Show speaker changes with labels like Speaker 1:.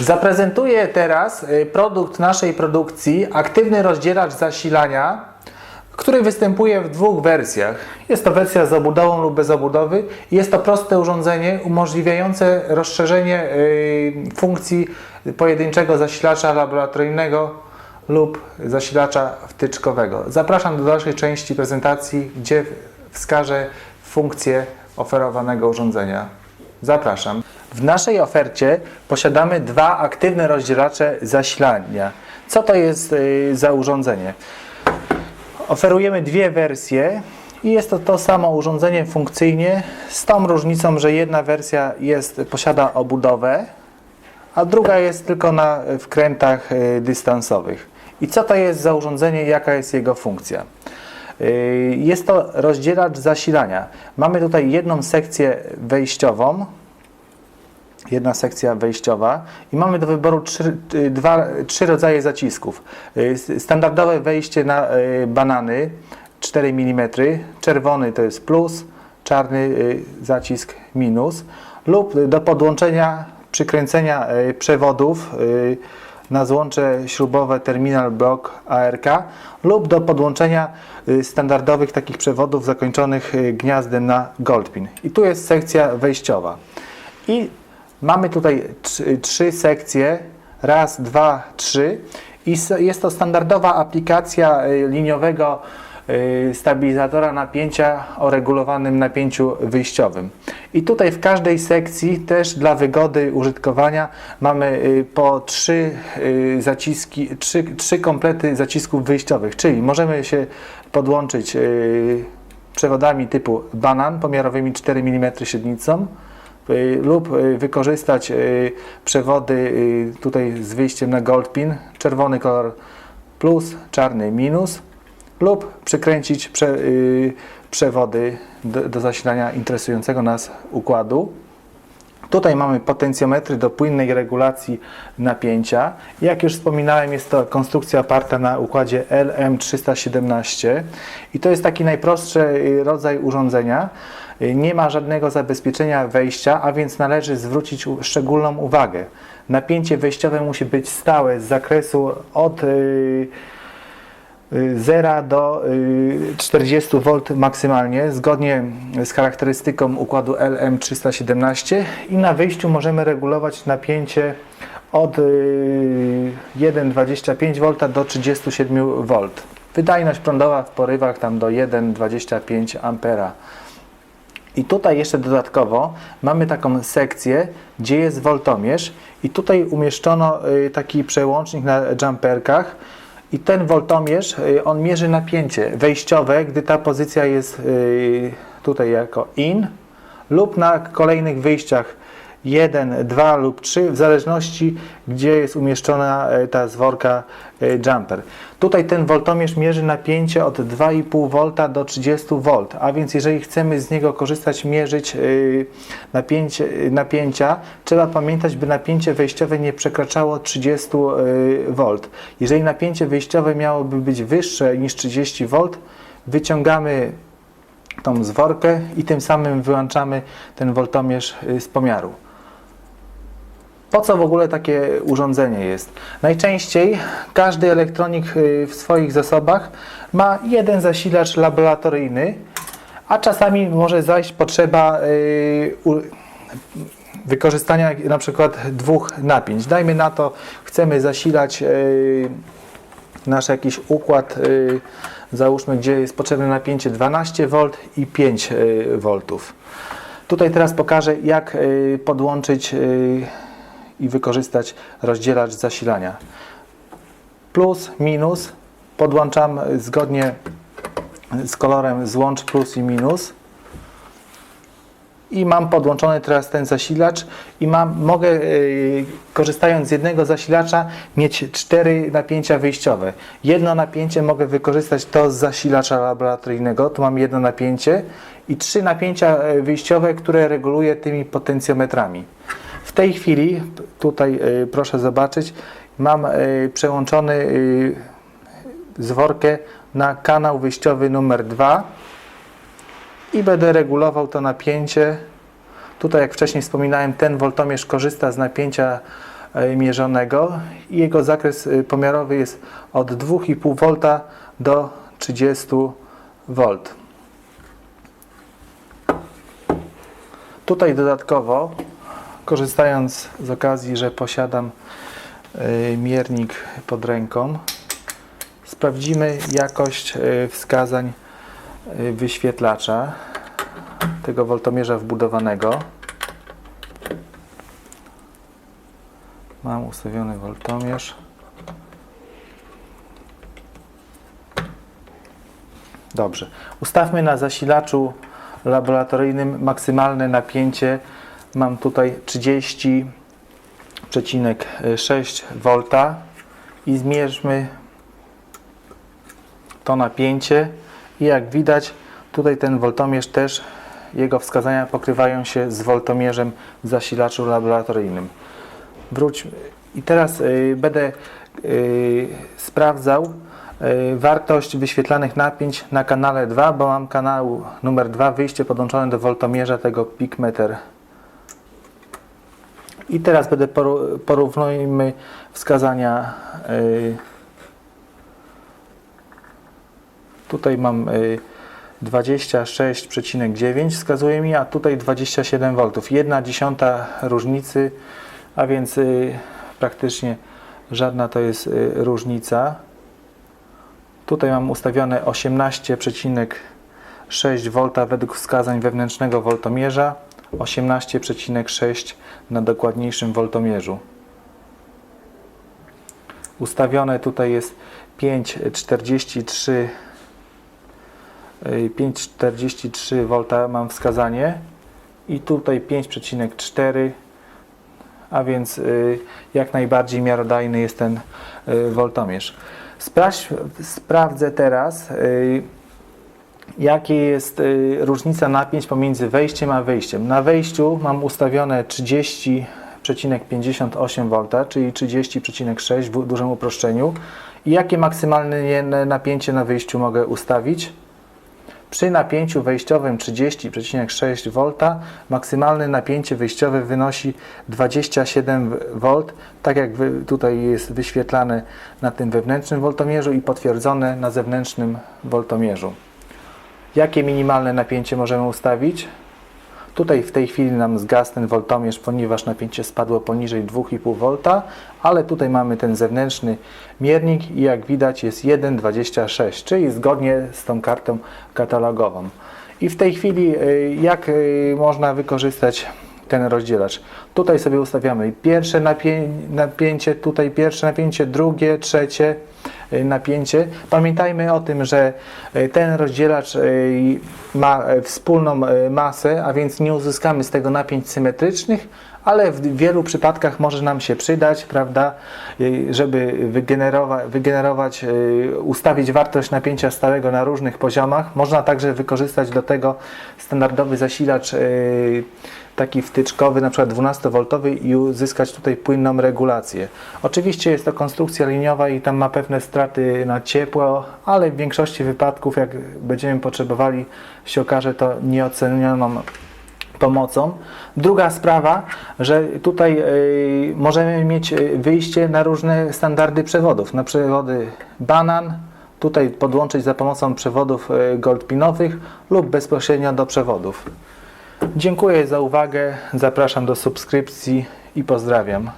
Speaker 1: Zaprezentuję teraz y, produkt naszej produkcji, aktywny rozdzielacz zasilania, który występuje w dwóch wersjach. Jest to wersja z obudową lub bez obudowy. Jest to proste urządzenie umożliwiające rozszerzenie y, funkcji pojedynczego zasilacza laboratoryjnego lub zasilacza wtyczkowego. Zapraszam do dalszej części prezentacji, gdzie wskażę funkcje oferowanego urządzenia. Zapraszam. W naszej ofercie posiadamy dwa aktywne rozdzielacze zasilania. Co to jest y, za urządzenie? Oferujemy dwie wersje i jest to to samo urządzenie funkcyjnie z tą różnicą, że jedna wersja jest, posiada obudowę, a druga jest tylko na wkrętach y, dystansowych. I co to jest za urządzenie, jaka jest jego funkcja? Y, Jest to rozdzielacz zasilania. Mamy tutaj jedną sekcję wejściową, jedna sekcja wejściowa i mamy do wyboru trzy, y, dwa, trzy rodzaje zacisków. Y, Standardowe wejście na y, banany 4 mm, czerwony to jest plus, czarny zacisk minus lub do podłączenia, przykręcenia przewodów na złącze śrubowe terminal block ARK lub do podłączenia standardowych takich przewodów zakończonych gniazdem na goldpin. I tu jest sekcja wejściowa. I mamy tutaj trzy, sekcje. Raz, dwa, trzy. I jest to standardowa aplikacja y, liniowego y, stabilizatora napięcia o regulowanym napięciu wyjściowym. I tutaj w każdej sekcji też dla wygody użytkowania mamy y, po trzy zaciski, trzy, trzy komplety zacisków wyjściowych, czyli możemy się podłączyć przewodami typu banan pomiarowymi 4 mm średnicą lub y, wykorzystać y, przewody y, tutaj z wyjściem na goldpin, czerwony kolor plus, czarny minus lub przykręcić prze, y, przewody do, do zasilania interesującego nas układu. Tutaj mamy potencjometry do płynnej regulacji napięcia. Jak już wspominałem, jest to konstrukcja oparta na układzie LM317 i to jest taki najprostszy y, rodzaj urządzenia. Y, Nie ma żadnego zabezpieczenia wejścia, a więc należy zwrócić szczególną uwagę. Napięcie wejściowe musi być stałe z zakresu od y, 0 do y, 40 V maksymalnie, zgodnie z charakterystyką układu LM317 i na wyjściu możemy regulować napięcie od y, 1,25 V do 37 V. Wydajność prądowa w porywach tam do 1,25 A. I tutaj jeszcze dodatkowo mamy taką sekcję, gdzie jest woltomierz. I tutaj umieszczono y, taki przełącznik na jumperkach. I ten woltomierz, y, on mierzy napięcie wejściowe, gdy ta pozycja jest y, tutaj jako in lub na kolejnych wyjściach 1, 2 lub 3 w zależności gdzie jest umieszczona y, ta zworka y, jumper. Tutaj ten woltomierz mierzy napięcie od 2,5 V do 30 V, a więc jeżeli chcemy z niego korzystać, mierzyć y, napięcie, napięcia, trzeba pamiętać, by napięcie wejściowe nie przekraczało 30 V. Jeżeli napięcie wyjściowe miałoby być wyższe niż 30 V, wyciągamy tą zworkę i tym samym wyłączamy ten woltomierz y, z pomiaru. Po co w ogóle takie urządzenie jest? Najczęściej każdy elektronik y, w swoich zasobach ma jeden zasilacz laboratoryjny, a czasami może zajść potrzeba y, wykorzystania na przykład dwóch napięć. Dajmy na to, chcemy zasilać y, nasz jakiś układ, załóżmy, gdzie jest potrzebne napięcie 12V i 5V. Tutaj teraz pokażę, jak podłączyć i wykorzystać rozdzielacz zasilania. Plus, minus, podłączam zgodnie z kolorem złącz plus i minus. I mam podłączony teraz ten zasilacz i mam, mogę y, korzystając z jednego zasilacza mieć cztery napięcia wyjściowe. Jedno napięcie mogę wykorzystać to z zasilacza laboratoryjnego, tu mam jedno napięcie i trzy napięcia y, wyjściowe, które reguluję tymi potencjometrami. Tej chwili, tutaj y, proszę zobaczyć, mam y, przełączony y, zworkę na kanał wyjściowy numer 2 i będę regulował to napięcie. Tutaj, jak wcześniej wspominałem, ten woltomierz korzysta z napięcia mierzonego i jego zakres pomiarowy jest od 2,5 V do 30 V. Tutaj dodatkowo, korzystając z okazji, że posiadam e, miernik pod ręką, sprawdzimy jakość e, wskazań e, wyświetlacza tego woltomierza wbudowanego. Mam ustawiony woltomierz. Dobrze. Ustawmy na zasilaczu laboratoryjnym maksymalne napięcie. Mam tutaj 30,6 V i zmierzmy to napięcie i jak widać tutaj ten woltomierz też jego wskazania pokrywają się z woltomierzem w zasilaczu laboratoryjnym. Wróć i teraz y, będę y, sprawdzał y, wartość wyświetlanych napięć na kanale 2, bo mam kanał numer 2 wyjście podłączone do woltomierza tego pikmeter. I teraz będę porównujmy wskazania y, Tutaj mam y, 26,9 wskazuje mi, a tutaj 27 V. 1 dziesiąta różnicy, a więc y, praktycznie żadna to jest y, różnica. Tutaj mam ustawione 18,6 V według wskazań wewnętrznego woltomierza, 18,6 na dokładniejszym woltomierzu. Ustawione tutaj jest 5,43 y, 5,43 V mam wskazanie i tutaj 5,4 a więc y, jak najbardziej miarodajny jest ten y, woltomierz. Sprawdź, sprawdzę teraz y, jakie jest y, różnica napięć pomiędzy wejściem a wyjściem. Na wejściu mam ustawione 30,58 V, czyli 30,6 w dużym uproszczeniu. I jakie maksymalne napięcie na wyjściu mogę ustawić? Przy napięciu wejściowym 30,6 V maksymalne napięcie wyjściowe wynosi 27 V, tak jak tutaj jest wyświetlane na tym wewnętrznym woltomierzu i potwierdzone na zewnętrznym woltomierzu. Jakie minimalne napięcie możemy ustawić? Tutaj w tej chwili nam zgasł ten woltomierz, ponieważ napięcie spadło poniżej 2,5 V, ale tutaj mamy ten zewnętrzny miernik i jak widać jest 1,26, czyli zgodnie z tą kartą katalogową. I w tej chwili y, jak y, można wykorzystać ten rozdzielacz? Tutaj sobie ustawiamy pierwsze napię napięcie, tutaj pierwsze napięcie, drugie, trzecie napięcie. Pamiętajmy o tym, że y, ten rozdzielacz y, ma y, wspólną y, masę, a więc nie uzyskamy z tego napięć symetrycznych, ale w wielu przypadkach może nam się przydać, prawda, y, żeby wygenerować, wygenerować y, ustawić wartość napięcia stałego na różnych poziomach. Można także wykorzystać do tego standardowy zasilacz y, taki wtyczkowy, na przykład 12V i uzyskać tutaj płynną regulację. Oczywiście jest to konstrukcja liniowa i tam ma pewne straty na ciepło, ale w większości wypadków, jak będziemy potrzebowali, się okaże to nieocenioną pomocą. Druga sprawa, że tutaj y, możemy mieć y, wyjście na różne standardy przewodów, na przewody banan, tutaj podłączyć za pomocą przewodów y, goldpinowych lub bezpośrednio do przewodów. Dziękuję za uwagę, zapraszam do subskrypcji i pozdrawiam.